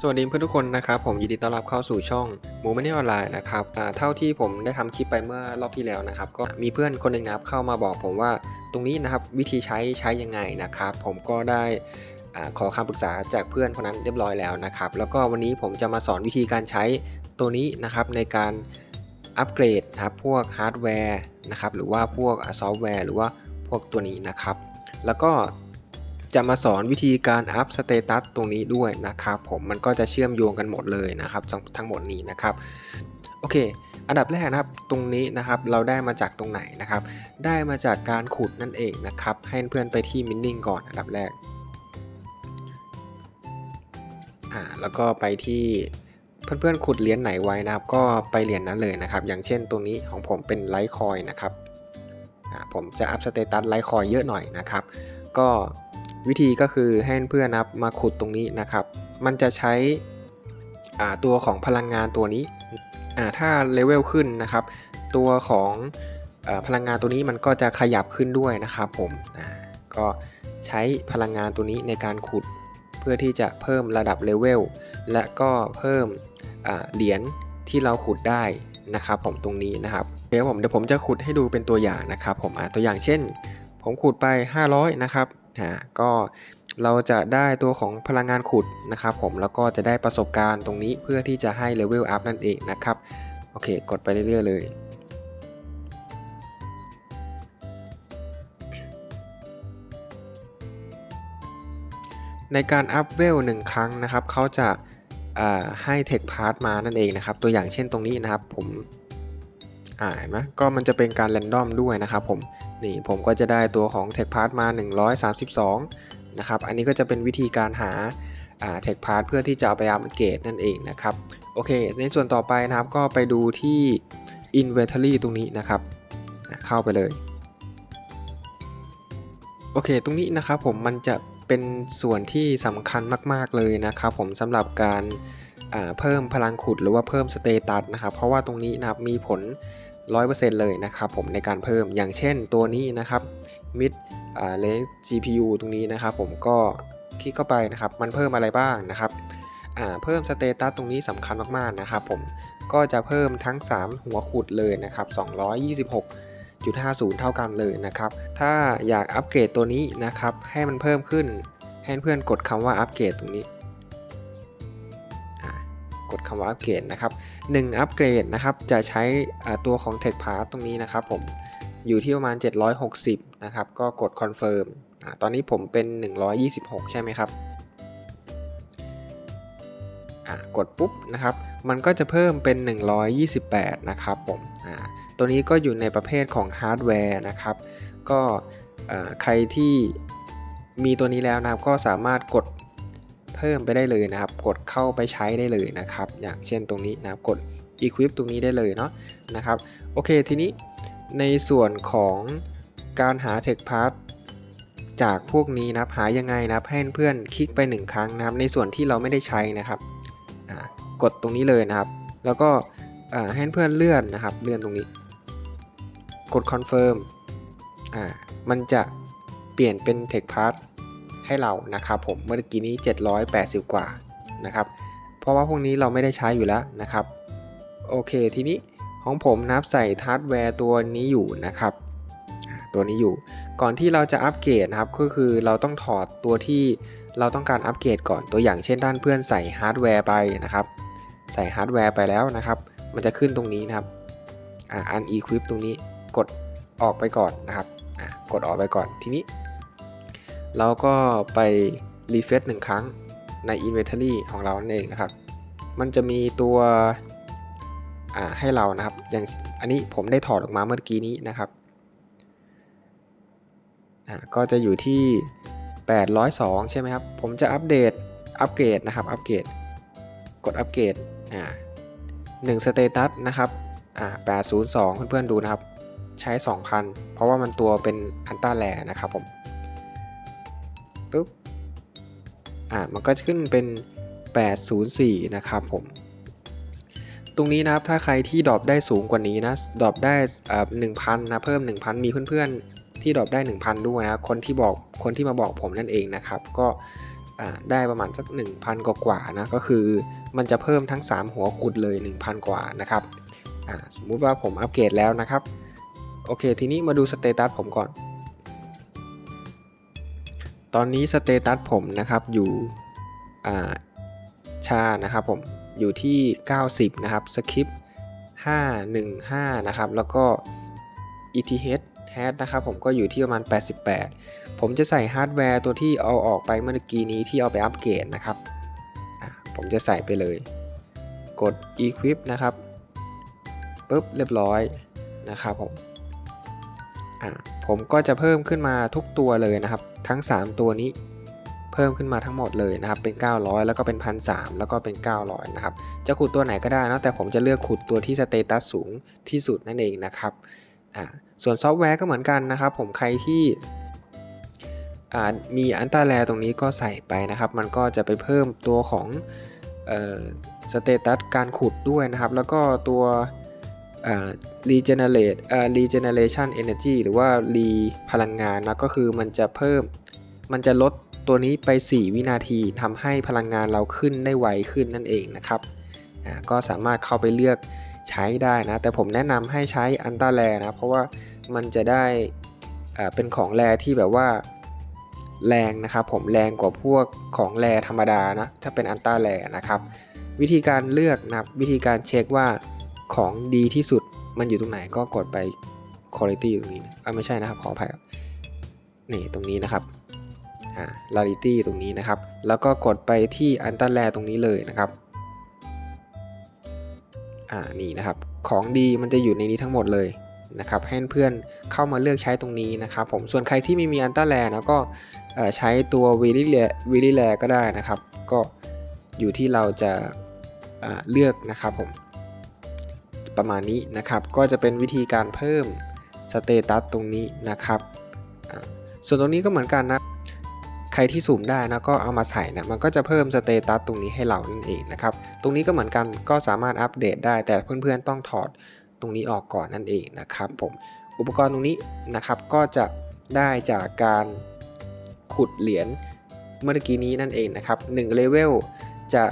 สวัสดีเพื่อนทุกคนนะครับผมยินดีต้อนรับเข้าสู่ช่องหมูมันนี่ออนไลน์นะครับเท่าที่ผมได้ทำคลิปไปเมื่อรอบที่แล้วนะครับ ก็มีเพื่อนคนหนึ่งนะครับเข้ามาบอกผมว่าตรงนี้นะครับวิธีใช้ใช้ยังไงนะครับ ผมก็ได้อาขอคำปรึกษาจากเพื่อนคนนั้นเรียบร้อยแล้วนะครับ แล้วก็วันนี้ผมจะมาสอนวิธีการใช้ตัวนี้นะครับในการอัปเกรดนะครับพวกฮาร์ดแวร์นะครับหรือว่าพวกซอฟต์แวร์หรือว่าพวกตัวนี้นะครับ แล้วก็ จะมาสอนวิธีการอัพสเตตัสตรงนี้ด้วยนะครับ ผมมันก็จะเชื่อมโยงกันหมดเลยนะครับทั้งทั้งหมดนี้นะครับโอเค อันดับแรกนะครับตรงนี้นะครับเราได้มาจากตรงไหนนะครับ ได้มาจากการขุดนั่นเองนะครับ ให้เพื่อนไปที่มินนิ่งก่อนอันดับแรกอ่าแล้วก็ไปที่เพื่อนๆขุดเหรียญไหนไว้นะครับ ก็ไปเหรียญนั้นเลยนะครับ อย่างเช่นตรงนี้ของผมเป็นไลท์คอยนะครับอ่าผมจะอัพสเตตัสไลท์คอยเยอะหน่อยนะครับ ก็ วิธีก็คือให้เพื่อนนับมาขุดตรงนี้นะครับ มันจะใช้ตัวของพลังงานตัวนี้ถ้าเลเวลขึ้นนะครับ ตัวของอพลังงานตัวนี้มันก็จะขยับขึ้นด้วยนะครับผมก็ใช้พลังงานตัวนี้ในการขุด เพื่อที่จะเพิ่มระดับเลเวลและก็เพิ่มเหรียญที่เราขุดได้นะครับ ผมตรงนี้นะครับเดี๋ยวผมเดี๋ยวผมจะขุดให้ดูเป็นตัวอย่างนะครับ ผมตัวอย่างเช่น ผมขุดไป 500 นะครับ นะก็เราจะได้ตัวของพลังงานขุดนะครับผมแล้วก็จะได้ประสบการณ์ตรงนี้เพื่อที่จะให้เลเวลอัพนั่นเองนะครับโอเค กดไปเรื่อยๆเลยในการอัพเวลหนึ่งครั้งนะครับเขาจะให้เทคพาร์ทมานั่นเองนะครับ ตัวอย่างเช่นตรงนี้นะครับผมอ่าเห็นไหมก็มันจะเป็นการแรนดอมด้วยนะครับผม นี่ผมก็จะได้ตัวของ Tech Part มา 132 นะครับ อันนี้ก็จะเป็นวิธีการหา Tech Part เพื่อที่จะเอาไปอัปเกรดนั่นเองนะครับ โอเค ในส่วนต่อไปนะครับก็ไปดูที่ Inventory ตรงนี้นะครับ เข้าไปเลย โอเค ตรงนี้นะครับผมมันจะเป็นส่วนที่สำคัญมาก ๆ เลยนะครับผมสำหรับการเพิ่มพลังขุดหรือว่าเพิ่มสเตตัสนะครับ เพราะว่าตรงนี้นะครับมีผล 100%เลยนะครับผมในการเพิ่มอย่างเช่นตัวนี้นะครับ mid อ่า range GPU ตรงนี้นะครับผมก็คลิกเข้าไปนะครับ มันเพิ่มอะไรบ้างนะครับเพิ่มสเตตัสตรงนี้สำคัญมากๆนะครับผมก็จะเพิ่มทั้ง 3 หัวขุดเลยนะครับ 226.50 เท่ากันเลยนะครับ ถ้าอยากอัปเกรดตัวนี้นะครับ ให้มันเพิ่มขึ้นให้เพื่อนกดคำว่าอัปเกรดตรงนี้ กดคำว่าอัปเกรดนะครับ1อัปเกรดนะครับจะใช้ตัวของ Tech Pass ตรงนี้นะครับผมอยู่ที่ประมาณ 760 นะครับ ก็กด Confirm อตอนนี้ผมเป็น 126 ใช่ไหมครับกดปุ๊บนะครับ มันก็จะเพิ่มเป็น 128 นะครับผมตัวนี้ก็อยู่ในประเภทของฮาร์ดแวร์นะครับ ก็ใครที่มีตัวนี้แล้วนะครับ ก็สามารถกด เพิ่มไปได้เลยนะครับ กดเข้าไปใช้ได้เลยนะครับ อย่างเช่นตรงนี้นะครับกด equip ตรงนี้ได้เลยเนาะนะครับโอเคทีนี้ในส่วนของการหา tech path จากพวกนี้นะครับหายังไงนะครับให้เพื่อนคลิกไป 1 ครั้งนะครับ ในส่วนที่เราไม่ได้ใช้นะครับกดตรงนี้เลยนะครับ แล้วก็ให้เพื่อนเลื่อนนะครับ เลื่อนตรงนี้ กด confirm อ่ามันจะเปลี่ยนเป็น tech path ให้เรานะครับผมเมื่อกี้นี้ 780 กว่านะครับเพราะว่าพวกนี้เราไม่ได้ใช้อยู่แล้วนะครับโอเคทีนี้ของผมนับใส่ฮาร์ดแวร์ตัวนี้อยู่นะครับตัวนี้อยู่ก่อนที่เราจะอัปเกรดนะครับก็คือเราต้องถอดตัวที่เราต้องการอัปเกรดก่อนตัวอย่างเช่นด้านเพื่อนใส่ฮาร์ดแวร์ไปนะครับใส่ฮาร์ดแวร์ไปแล้วนะครับ มันจะขึ้นตรงนี้นะครับอ่าอันอีควิปตรงนี้กดออกไปก่อนนะครับอ่ากดออกไปก่อนทีนี้ เราก็ไปรีเฟซหนึ่งครั้งใน Inventory ของเราเองนะครับ มันจะมีตัวให้เรานะครับ อย่างอันนี้ผมได้ถอดออกมาเมื่อกี้นี้นะครับ ก็จะอยู่ที่ 802 ใช่ไหมครับ ผมจะอัปเดต อัปเกรดนะครับ อัปเกรด กดอัปเกรดหนึ่งสเตตัสนะครับอ่า802 เพื่อนๆดูนะครับ ใช้ 2,000 เพราะว่ามันตัวเป็นอันต้าแลนะครับผม อ่ามันก็จะขึ้นเป็น 804 นะครับผม ตรงนี้นะครับถ้าใครที่ดรอปได้สูงกว่านี้นะดรอปได้อ่า1,000นะเพิ่ม 1,000 มีเพื่อนๆ ที่ดรอปได้ 1,000 ด้วยนะคนที่บอกคนที่มาบอกผมนั่นเองนะครับ ก็ได้ประมาณสัก 1,000 กว่ากว่านะก็คือมันจะเพิ่มทั้ง 3 หัวขุดเลย 1,000 กว่านะครับสมมุติว่าผมอัปเกรดแล้วนะครับ โอเค ทีนี้มาดูสเตตัสผมก่อน ตอนนี้สเตตัสผมนะครับอยู่อาชานะครับผมอยู่ที่ 90 นะครับสคริป515 นะครับ แล้วก็ ETH hash นะครับผมก็อยู่ที่ประมาณ 88 ผมจะใส่ฮาร์ดแวร์ตัวที่เอาออกไปเมื่อกี้นี้ที่เอาไปอัปเกรดนะครับ ผมจะใส่ไปเลย กด equip นะครับปุ๊บเรียบร้อยนะครับผม อะผมก็จะเพิ่มขึ้นมาทุกตัวเลยนะครับ ทั้ง 3 ตัวนี้เพิ่มขึ้นมาทั้งหมดเลยนะครับ เป็น 900 แล้วก็เป็น 1,300 แล้วก็เป็น 900 นะครับ จะขุดตัวไหนก็ได้นะแต่ผมจะเลือกขุดตัวที่สเตตัสสูงที่สุดนั่นเองนะครับอ่าส่วนซอฟต์แวร์ก็เหมือนกันนะครับ ผมใครที่มีอันตราแลตรงนี้ก็ใส่ไปนะครับ มันก็จะไปเพิ่มตัวของสเตตัสการขุดด้วยนะครับ แล้วก็ตัว regenerate อ่า regeneration energy หรือว่ารีพลังงานนะก็คือมันจะเพิ่ม มันจะลดตัวนี้ไป 4 วินาทีทำให้พลังงานเราขึ้นได้ไวขึ้นนั่นเองนะครับก็สามารถเข้าไปเลือกใช้ได้นะ แต่ผมแนะนำให้ใช้อันตราแลนะ เพราะว่ามันจะได้เป็นของแรที่แบบว่าแรงนะครับผมแรงกว่าพวกของแรธรรมดานะถ้าเป็นอันตราแลนะครับ วิธีการเลือกนะวิธีการเช็คว่า ของดีที่สุดมันอยู่ตรงไหนก็กดไป quality ตรงนี้นะอ่าไม่ใช่นะครับขออภัยครับนี่ตรงนี้นะครับอ่า rarity ตรงนี้นะครับ แล้วก็กดไปที่อันตราแลตรงนี้เลยนะครับอ่านี่นะครับ ของดีมันจะอยู่ในนี้ทั้งหมดเลยนะครับให้เพื่อนเข้ามาเลือกใช้ตรงนี้นะครับ ผมส่วนใครที่ไม่มีอันตราแลนะก็ใช้ตัววิลิแลวิลิแลก็ได้นะครับ ก็อยู่ที่เราจะอ่าเลือกนะครับผม ประมาณนี้นะครับ ก็จะเป็นวิธีการเพิ่มสเตตัสตรงนี้นะครับ ส่วนตรงนี้ก็เหมือนกันนะ ใครที่สุ่มได้นะก็เอามาใส่นะ มันก็จะเพิ่มสเตตัสตรงนี้ให้เรานั่นเองนะครับ ตรงนี้ก็เหมือนกัน ก็สามารถอัปเดตได้ แต่เพื่อนๆต้องถอดตรงนี้ออกก่อนนั่นเองนะครับผม อุปกรณ์ตรงนี้นะครับ ก็จะได้จากการขุดเหรียญเมื่อกี้นี้นั่นเองนะครับ1เลเวลจะ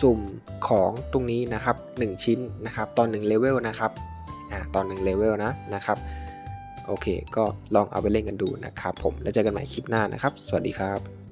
สุ่มของตรงนี้นะครับ 1 ชิ้นนะครับตอน1เลเวลนะครับอ่าตอน1เลเวลนะนะครับโอเค ก็ลองเอาไปเล่นกันดูนะครับผมแล้วเจอกันใหม่คลิปหน้านะครับ สวัสดีครับ